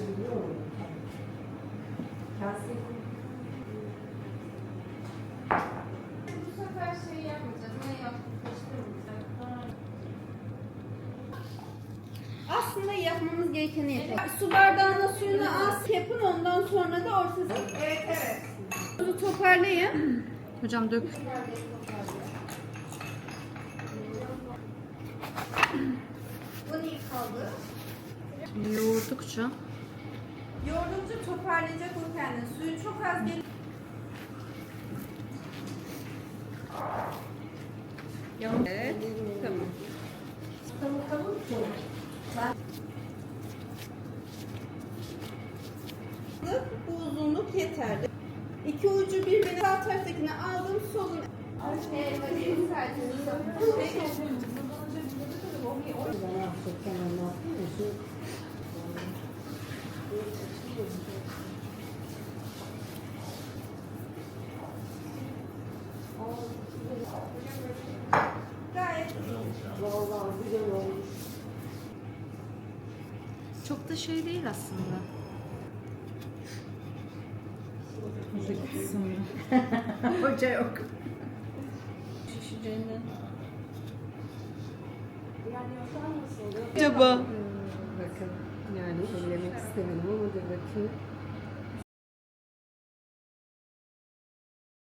biliyor muyum? Kase Bu sefer şey yapmayacağız. Ne yaptık? Karıştırmayacağız. Aslında yapmamız gerekeni yapalım. Su bardağına suyunu az yapın ondan sonra da ortasını Evet evet. Bunu toparlayın. Hocam dök. Bu iyi kaldı. Yoğurdukça Yoğurdukça toparlayacak o kendini. Suyu çok az gelin. Evet. Tamam. Tamam tamam. Bu uzunluk yeterli. İki ucu birbirine sağ taraftakini aldım, solun. Elmayı çok da şey değil aslında. Hoca gitti sanırım. Hoca yok. şişeceğinden. Acaba? Bakın yani söylemek istemedim ama dur bakayım.